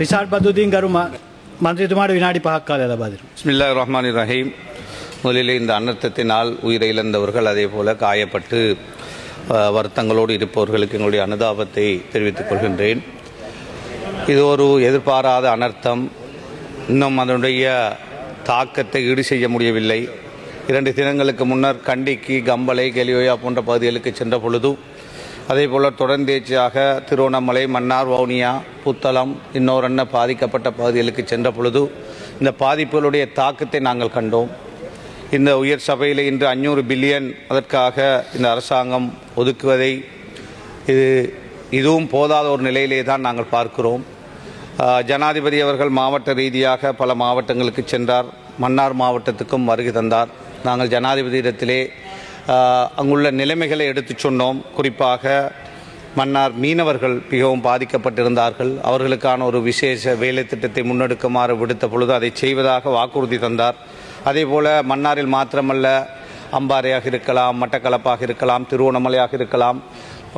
රිසාට් බදුදීන් ගරු ම- මන්ත්‍රීතුමාට විනාඩි පහක් කාලය ලබා දෙනවා. பிஸ்மில்லா ரஹ்மான் ரஹீம் முதலிலே இந்த அனர்த்தத்தினால் உயிரை இழந்தவர்கள் அதே போல காயப்பட்டு அஹ், வருத்தங்களோடு இருப்பவர்களுக்கு எங்களுடைய அனுதாபத்தை தெரிவித்துக் கொள்கின்றேன் இது ஒரு எதிர்பாராத அனர்த்தம் இன்னும் அதனுடைய தாக்கத்தை ஈடு செய்ய முடியவில்லை இரண்டு தினங்களுக்கு முன்னர் கண்டிக்கு கம்பளை கெலியோயா போன்ற பகுதிகளுக்கு சென்ற பொழுது அதே போல் தொடர்ந்தேச்சியாக திருவண்ணாமலை மன்னார் வவுனியா புத்தளம் இன்னொரு பாதிக்கப்பட்ட பகுதிகளுக்கு சென்ற பொழுது இந்த பாதிப்புகளுடைய தாக்கத்தை நாங்கள் கண்டோம். இந்த உயர் சபையில் இன்று அஞ்சூறு பில்லியன் அதற்காக இந்த அரசாங்கம் ஒதுக்குவதை இது இதுவும் போதாத ஒரு நிலையிலே தான் நாங்கள் பார்க்கிறோம். ஜனாதிபதி அவர்கள் மாவட்ட ரீதியாக பல மாவட்டங்களுக்கு சென்றார். மன்னார் மாவட்டத்துக்கும் வருகை தந்தார். நாங்கள் ஜனாதிபதியிடத்திலே அங்குள்ள நிலைமைகளை எடுத்துச் சொன்னோம். குறிப்பாக மன்னார் மீனவர்கள் மிகவும் பாதிக்கப்பட்டிருந்தார்கள். அவர்களுக்கான ஒரு விசேஷ வேலை திட்டத்தை முன்னெடுக்குமாறு விடுத்த பொழுது அதை செய்வதாக வாக்குறுதி தந்தார். அதேபோல மன்னாரில் மாத்திரமல்ல அம்பாறையாக இருக்கலாம் மட்டக்களப்பாக இருக்கலாம் திருவண்ணாமலையாக இருக்கலாம்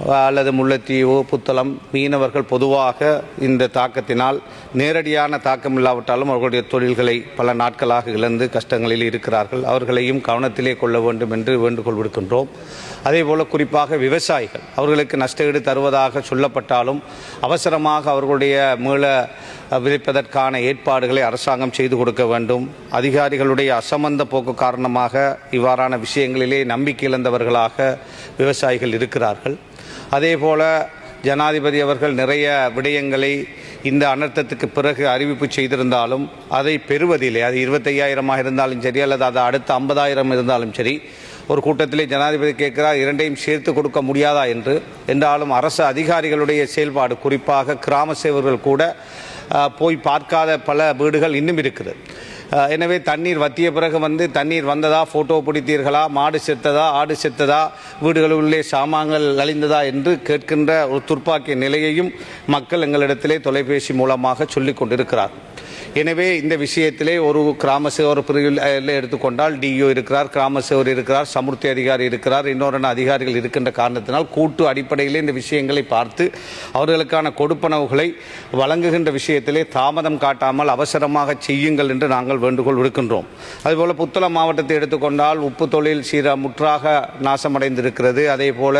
அல்லது முல்லைத்தீவு புத்தளம் மீனவர்கள் பொதுவாக இந்த தாக்கத்தினால் நேரடியான தாக்கம் இல்லாவிட்டாலும் அவர்களுடைய தொழில்களை பல நாட்களாக இழந்து கஷ்டங்களில் இருக்கிறார்கள். அவர்களையும் கவனத்திலே கொள்ள வேண்டும் என்று வேண்டுகோள் விடுக்கின்றோம். அதேபோல குறிப்பாக விவசாயிகள் அவர்களுக்கு நஷ்டஈடு தருவதாக சொல்லப்பட்டாலும் அவசரமாக அவர்களுடைய மீள விதைப்பதற்கான ஏற்பாடுகளை அரசாங்கம் செய்து கொடுக்க வேண்டும். அதிகாரிகளுடைய அசமந்த போக்கு காரணமாக இவ்வாறான விஷயங்களிலே நம்பிக்கை இழந்தவர்களாக விவசாயிகள் இருக்கிறார்கள். அதேபோல ஜனாதிபதி அவர்கள் நிறைய விடயங்களை இந்த அனர்த்தத்துக்கு பிறகு அறிவிப்பு செய்திருந்தாலும் அதை பெறுவதில்லை. அது இருபத்தையாயிரமாக இருந்தாலும் சரி அல்லது அது அடுத்த ஐம்பதாயிரம் இருந்தாலும் சரி ஒரு கூட்டத்திலே ஜனாதிபதி கேட்கிறார் இரண்டையும் சேர்த்து கொடுக்க முடியாதா என்று. என்றாலும் அரசு அதிகாரிகளுடைய செயல்பாடு குறிப்பாக கிராம சேவர்கள் கூட போய் பார்க்காத பல வீடுகள் இன்னும் இருக்குது எனவே தண்ணீர் வத்திய பிறகு வந்து தண்ணீர் வந்ததா ஃபோட்டோ பிடித்தீர்களா மாடு செத்ததா ஆடு செத்ததா வீடுகளுள்ளே சாமான்கள் அழிந்ததா என்று கேட்கின்ற ஒரு துர்ப்பாக்கிய நிலையையும் மக்கள் எங்களிடத்திலே தொலைபேசி மூலமாக சொல்லிக் கொண்டிருக்கிறார் எனவே இந்த விஷயத்திலே ஒரு கிராம சேவர் பிரிவில் எடுத்துக்கொண்டால் டிஓ இருக்கிறார் கிராம சேவர் இருக்கிறார் சமுர்த்தி அதிகாரி இருக்கிறார் இன்னொரு அதிகாரிகள் இருக்கின்ற காரணத்தினால் கூட்டு அடிப்படையிலே இந்த விஷயங்களை பார்த்து அவர்களுக்கான கொடுப்பனவுகளை வழங்குகின்ற விஷயத்திலே தாமதம் காட்டாமல் அவசரமாக செய்யுங்கள் என்று நாங்கள் வேண்டுகோள் விடுக்கின்றோம். அதுபோல் புத்தளம் மாவட்டத்தை எடுத்துக்கொண்டால் உப்பு தொழில் சீர முற்றாக நாசமடைந்திருக்கிறது. அதே போல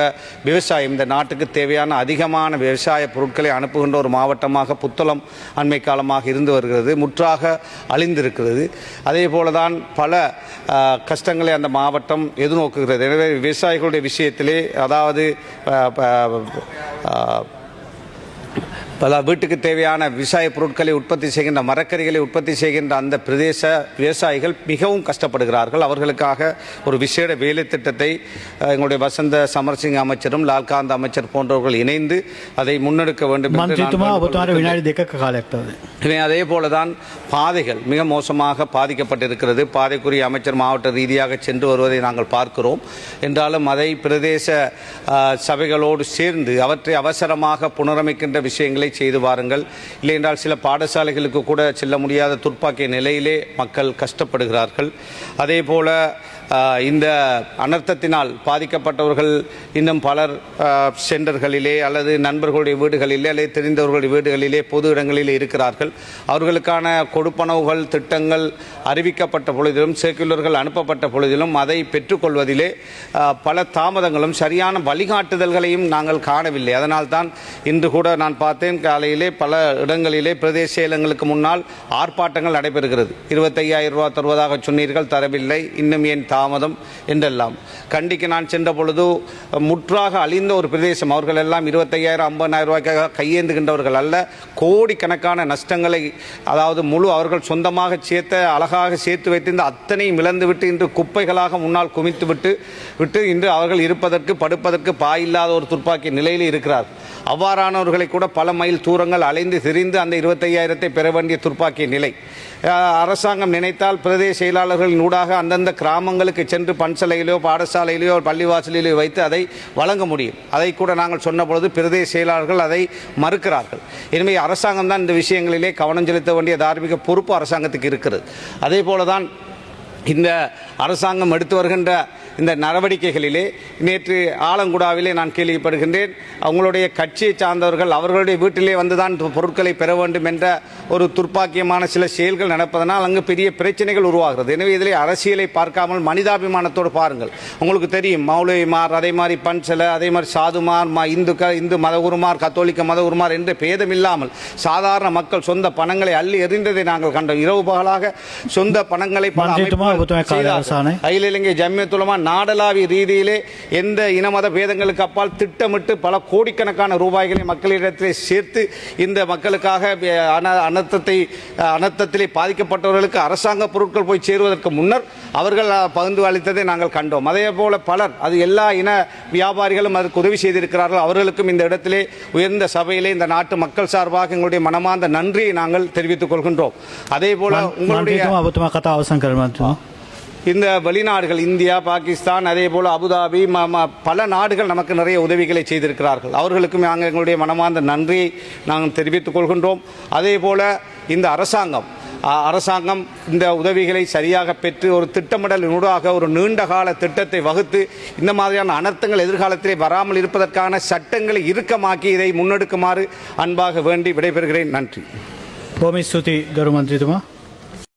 விவசாயம் இந்த நாட்டுக்கு தேவையான அதிகமான விவசாய பொருட்களை அனுப்புகின்ற ஒரு மாவட்டமாக புத்தளம் அண்மை காலமாக இருந்து வருகிறது. முற்றாக அழிந்திருக்கிறது. அதே போல தான் பல கஷ்டங்களை அந்த மாவட்டம் எதிர்நோக்குகிறது. எனவே விவசாயிகளுடைய விஷயத்திலே அதாவது பல வீட்டுக்கு தேவையான விவசாய பொருட்களை உற்பத்தி செய்கின்ற மரக்கறிகளை உற்பத்தி செய்கின்ற அந்த பிரதேச விவசாயிகள் மிகவும் கஷ்டப்படுகிறார்கள். அவர்களுக்காக ஒரு விசேட வேலை திட்டத்தை எங்களுடைய வசந்த சமர்சிங் அமைச்சரும் லால்காந்த் அமைச்சர் போன்றவர்கள் இணைந்து அதை முன்னெடுக்க வேண்டும் அதே போலதான் பாதைகள் மிக மோசமாக பாதிக்கப்பட்டிருக்கிறது. பாதைக்குரிய அமைச்சர் மாவட்ட ரீதியாக சென்று வருவதை நாங்கள் பார்க்கிறோம். என்றாலும் அதை பிரதேச சபைகளோடு சேர்ந்து அவற்றை அவசரமாக புனரமைக்கின்ற விஷயங்களை செய்து வாருங்கள். இல்லை என்றால் சில பாடசாலைகளுக்கு கூட செல்ல முடியாத துர்ப்பாக்கிய நிலையிலே மக்கள் கஷ்டப்படுகிறார்கள். அதே போல இந்த அனர்த்தத்தினால் பாதிக்கப்பட்டவர்கள் இன்னும் பலர் சென்டர்களிலே அல்லது நண்பர்களுடைய வீடுகளிலே அல்லது தெரிந்தவர்களுடைய வீடுகளிலே பொது இடங்களிலே இருக்கிறார்கள். அவர்களுக்கான கொடுப்பனவுகள் திட்டங்கள் அறிவிக்கப்பட்ட பொழுதிலும் சேக்குலர்கள் அனுப்பப்பட்ட பொழுதிலும் அதை பெற்றுக்கொள்வதிலே பல தாமதங்களும் சரியான வழிகாட்டுதல்களையும் நாங்கள் காணவில்லை. அதனால்தான் இன்று கூட நான் பார்த்தேன் காலையிலே பல இடங்களிலே பிரதேச செயலங்களுக்கு முன்னால் ஆர்ப்பாட்டங்கள் நடைபெறுகிறது. இருபத்தையாயிரம் ரூபா தருவதாக சொன்னீர்கள் தரவில்லை. இன்னும் ஏன் தாமதம் என்றெல்லாம். கண்டிக்கு நான் சென்ற பொழுது முற்றாக அழிந்த ஒரு பிரதேசம். அவர்கள் எல்லாம் இருபத்தையாயிரம் ஐம்பதாயிரம் ரூபாய்க்காக கையேந்துகின்றவர்கள் அல்ல. கோடிக்கணக்கான நஷ்டங்களை அதாவது முழு அவர்கள் சொந்தமாக சேர்த்த அழகாக சேர்த்து வைத்திருந்த அத்தனையும் இழந்துவிட்டு இன்று குப்பைகளாக முன்னால் குமித்து விட்டு விட்டு இன்று அவர்கள் இருப்பதற்கு படுப்பதற்கு பாயில்லாத ஒரு துப்பாக்கி நிலையில் இருக்கிறார் அவ்வாறானவர்களை கூட பல மைல் தூரங்கள் அலைந்து திரிந்து அந்த இருபத்தையாயிரத்தை பெற வேண்டிய துர்ப்பாக்கிய நிலை. அரசாங்கம் நினைத்தால் பிரதேச செயலாளர்களின் ஊடாக அந்தந்த கிராமங்களுக்கு சென்று பன்சலையிலோ பாடசாலையிலோ பள்ளிவாசலிலோ வைத்து அதை வழங்க முடியும். அதை கூட நாங்கள் சொன்ன பொழுது பிரதேச செயலாளர்கள் அதை மறுக்கிறார்கள். எனவே அரசாங்கம் தான் இந்த விஷயங்களிலே கவனம் செலுத்த வேண்டிய தார்மீக பொறுப்பு அரசாங்கத்துக்கு இருக்கிறது. அதே போல தான் இந்த அரசாங்கம் எடுத்து வருகின்ற இந்த நடவடிக்கைகளிலே நேற்று ஆலங்குடாவிலே நான் கேள்விப்படுகின்றேன். அவங்களுடைய கட்சியை சார்ந்தவர்கள் அவர்களுடைய வீட்டிலே வந்துதான் பொருட்களை பெற வேண்டும் என்ற ஒரு துர்ப்பாக்கியமான சில செயல்கள் நடப்பதனால் அங்கு பெரிய பிரச்சனைகள் உருவாகிறது. எனவே இதிலே அரசியலை பார்க்காமல் மனிதாபிமானத்தோடு பாருங்கள். உங்களுக்கு தெரியும் மௌலவிமார் அதே மாதிரி பன்சல அதே மாதிரி சாதுமார் ம இந்துக்க இந்து மதகுருமார் கத்தோலிக்க மதகுருமார் என்ற பேதம் இல்லாமல் சாதாரண மக்கள் சொந்த பணங்களை அள்ளி எறிந்ததை நாங்கள் கண்டோம். இரவு பகலாக சொந்த பணங்களை பல? அகில இலங்கை ஜம்மியத்துலமா நாடளாவிய ரீதியிலே எந்த இனமத பேதங்களுக்கு அப்பால் திட்டமிட்டு பல கோடிக்கணக்கான ரூபாய்களை மக்களிடத்திலே சேர்த்து இந்த மக்களுக்காக அனர்த்தத்தை அனர்த்தத்திலே பாதிக்கப்பட்டவர்களுக்கு அரசாங்க பொருட்கள் போய் சேருவதற்கு முன்னர் அவர்கள் பகிர்ந்து அளித்ததை நாங்கள் கண்டோம். அதே போல பலர் அது எல்லா இன வியாபாரிகளும் அதற்கு உதவி செய்திருக்கிறார்கள். அவர்களுக்கும் இந்த இடத்திலே உயர்ந்த சபையிலே இந்த நாட்டு மக்கள் சார்பாக எங்களுடைய மனமார்ந்த நன்றியை நாங்கள் தெரிவித்துக் கொள்கின்றோம். அதே போல உங்களுடைய இந்த வெளிநாடுகள் இந்தியா பாகிஸ்தான் அதே போல் அபுதாபி பல நாடுகள் நமக்கு நிறைய உதவிகளை செய்திருக்கிறார்கள். அவர்களுக்கும் நாங்கள் எங்களுடைய மனமார்ந்த நன்றியை நாங்கள் தெரிவித்துக் கொள்கின்றோம். அதே போல் இந்த அரசாங்கம் அரசாங்கம் இந்த உதவிகளை சரியாக பெற்று ஒரு திட்டமிடல் நூடாக ஒரு நீண்டகால திட்டத்தை வகுத்து இந்த மாதிரியான அனர்த்தங்கள் எதிர்காலத்திலே வராமல் இருப்பதற்கான சட்டங்களை இறுக்கமாக்கி இதை முன்னெடுக்குமாறு அன்பாக வேண்டி விடைபெறுகிறேன். நன்றி. பூமி சுதி கரு